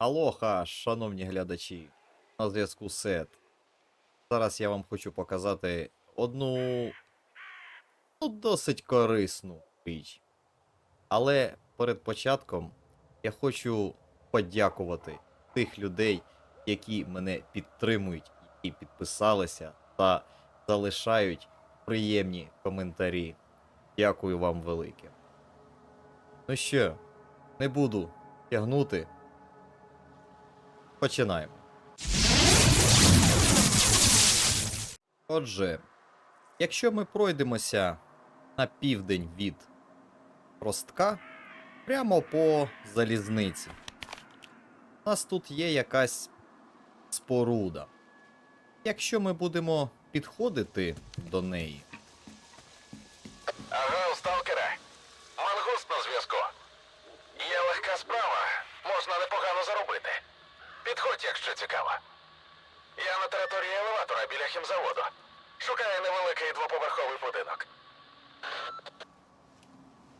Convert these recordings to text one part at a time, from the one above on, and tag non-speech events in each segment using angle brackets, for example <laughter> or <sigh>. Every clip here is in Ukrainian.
Алоха, шановні глядачі, на зв'язку Сет. Зараз я вам хочу показати одну ну, досить корисну річ. Але перед початком я хочу подякувати тих людей, які мене підтримують, які підписалися та залишають приємні коментарі. Дякую вам велике. Ну що, не буду тягнути. Починаємо. Отже, якщо ми пройдемося на південь від Ростка, прямо по залізниці, у нас тут є якась споруда. Якщо ми будемо підходити до неї, Ага, сталкере. Мангуст на зв'язку. Є легка справа. Можна непогано заробити. Підходь, якщо цікаво. Я на території елеватора біля хімзаводу. Шукаю невеликий двоповерховий будинок.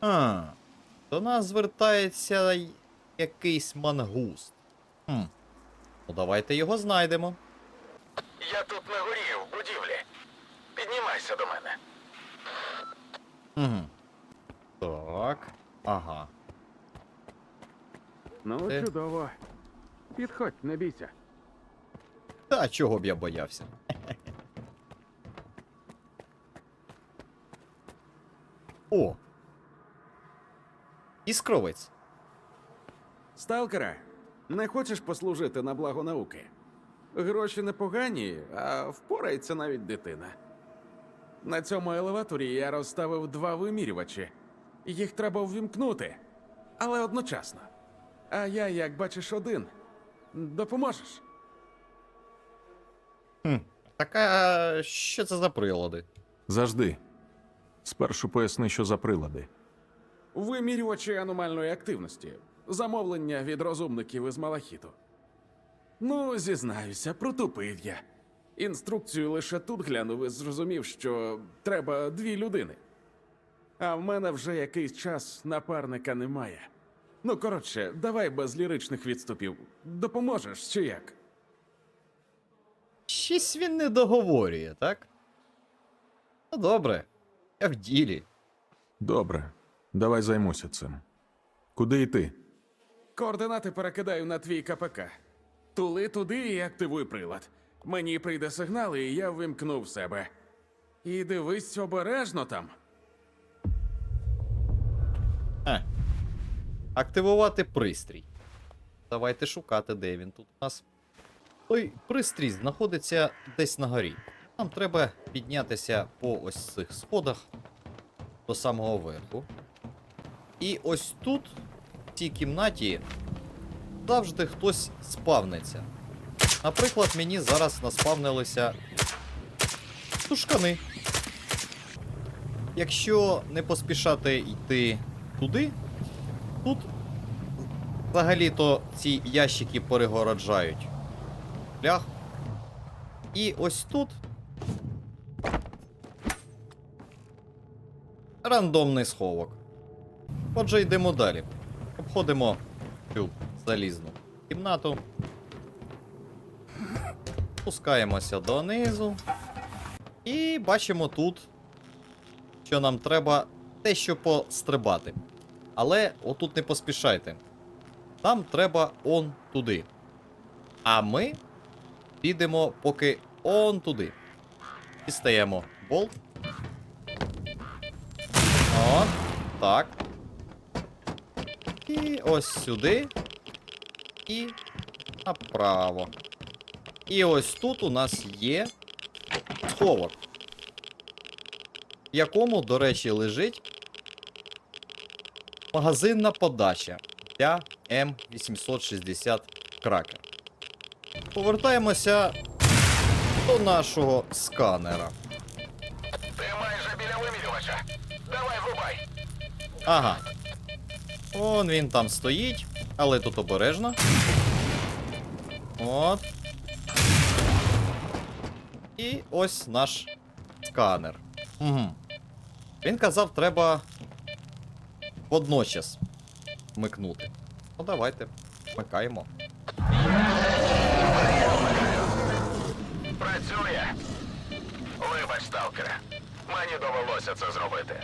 А, до нас звертається якийсь мангуст. Хм. Ну давайте його знайдемо. Я тут на горі в будівлі. Піднімайся до мене. Угу. Так. Ага. Ну, Ти? чудово. Підходь, не бійся. Та чого б я боявся? О! Іскровець. Сталкере, не хочеш послужити на благо науки? Гроші непогані, а впорається навіть дитина. На цьому елеваторі я розставив два вимірювачі. Їх треба ввімкнути, але одночасно. А я, як бачиш, один. Допоможеш? Так а що це за прилади? Завжди. Спершу поясни, що за прилади. Вимірювачі аномальної активності. Замовлення від розумників із Малахіту. Ну, зізнаюся, протупив я. Інструкцію лише тут глянув і зрозумів, що треба дві людини. А в мене вже якийсь час напарника немає. Ну, коротше, давай без ліричних відступів. Допоможеш чи як? Щось він не договорює, так? Ну добре. Я в ділі. Добре, давай займуся цим. Куди йти? Координати перекидаю на твій КПК. Тули туди і активуй прилад. Мені прийде сигнал, і я вимкну в себе. І дивись обережно там. Е. Активувати пристрій. Давайте шукати, де він тут у нас. Той пристрій знаходиться десь на горі. Нам треба піднятися по ось цих сходах до самого верху. І ось тут, в цій кімнаті, завжди хтось спавниться. Наприклад, мені зараз наспавнилися тушкани. Якщо не поспішати йти туди, тут взагалі-то ці ящики перегороджають шлях. І ось тут рандомний сховок. Отже, йдемо далі. Обходимо цю залізну кімнату. Спускаємося донизу. І бачимо тут, що нам треба дещо пострибати. Але отут не поспішайте. Нам треба он туди. А ми підемо поки он туди. Дістаємо болт. О, так. І ось сюди. І направо. І ось тут у нас є сховок. В якому, до речі, лежить магазинна подача для М860 Кракен. Повертаємося до нашого сканера. Ти майже біля вимірювача. Давай врубай. Ага. Он він там стоїть, але тут обережно. От. І ось наш сканер. Угу. Він казав, треба водночас вмикнути. Ну давайте, вмикаємо. Працює. Вибач, сталкере. Мені довелося це зробити.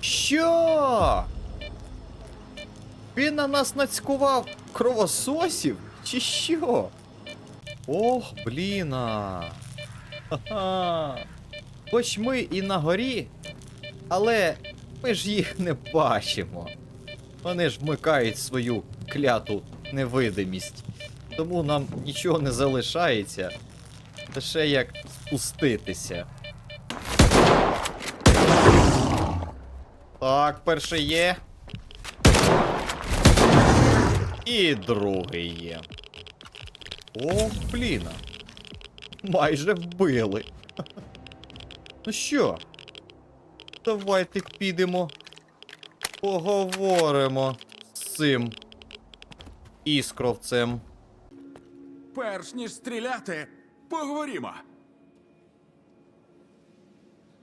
Що? Він на нас нацькував кровососів? Чи що? Ох, бліна. Ха-ха. Хоч ми і на горі, але ми ж їх не бачимо. Вони ж вмикають свою кляту невидимість. Тому нам нічого не залишається. Лише як спуститися. Так, перший є. І другий є. О, бліна. Майже вбили. <laughs> Ну що? Давайте підемо. Поговоримо з цим іскровцем. Перш ніж стріляти, поговоримо.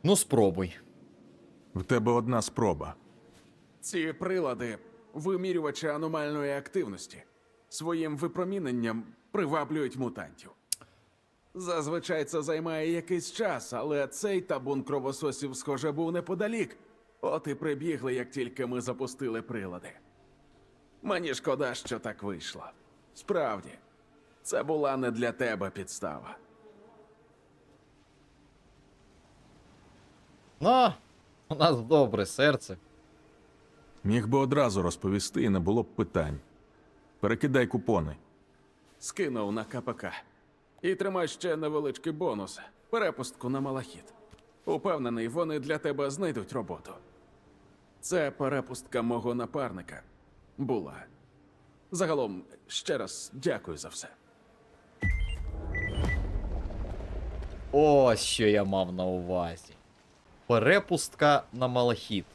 Ну, спробуй. В тебе одна спроба. Ці прилади вимірювачі аномальної активності своїм випроміненням приваблюють мутантів. Зазвичай це займає якийсь час, але цей табун кровососів, схоже, був неподалік. От і прибігли, як тільки ми запустили прилади. Мені шкода, що так вийшло. Справді, це була не для тебе підстава. На, у нас добре серце. Міг би одразу розповісти, і не було б питань. Перекидай купони. Скинув на КПК. І тримай ще невеличкий бонус перепустку на малахіт. Упевнений, вони для тебе знайдуть роботу. Це перепустка мого напарника була. Загалом, ще раз дякую за все. Ось що я мав на увазі. Перепустка на Малахіт.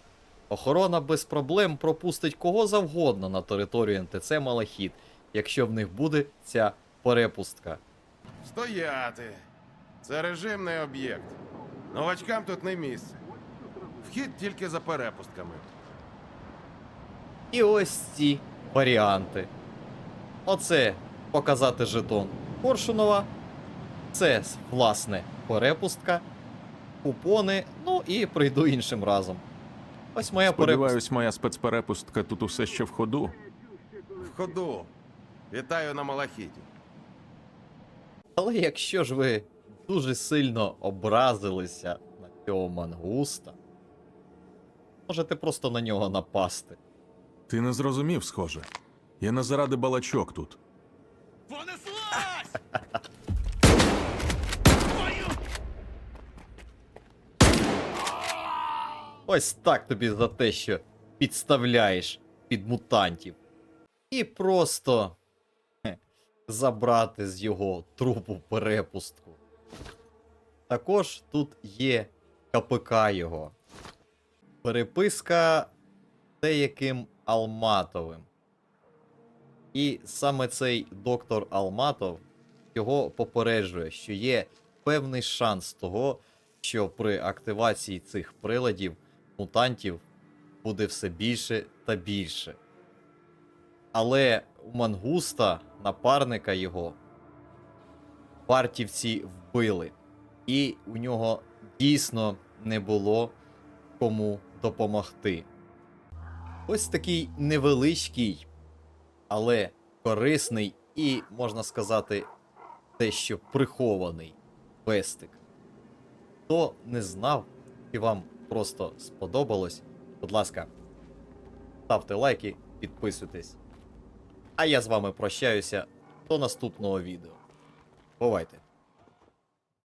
Охорона без проблем пропустить кого завгодно на територію НТЦ Малахіт, якщо в них буде ця перепустка. Стояти. Це режимний об'єкт. Новачкам тут не місце. Вхід тільки за перепустками. І ось ці варіанти. Оце показати жетон Коршунова. Це, власне, перепустка. Купони, ну і прийду іншим разом. Ось моя перепустка. Сподіваюсь, моя спецперепустка тут усе ще в ходу. В ходу. Вітаю на Малахіті. Але якщо ж ви дуже сильно образилися на цього мангуста, можете просто на нього напасти. Ти не зрозумів, схоже. Я не заради балачок тут. Ось так тобі за те, що підставляєш під мутантів. І просто хе, забрати з його трупу перепустку. Також тут є КПК його. Переписка деяким Алматовим. І саме цей доктор Алматов його попереджує, що є певний шанс того, що при активації цих приладів мутантів буде все більше та більше. Але у мангуста, напарника його, партівці вбили, і у нього дійсно не було кому допомогти. Ось такий невеличкий, але корисний і, можна сказати, дещо прихований пестик. Хто не знав і вам просто сподобалось, будь ласка, ставте лайки, підписуйтесь. А я з вами прощаюся до наступного відео. Бувайте!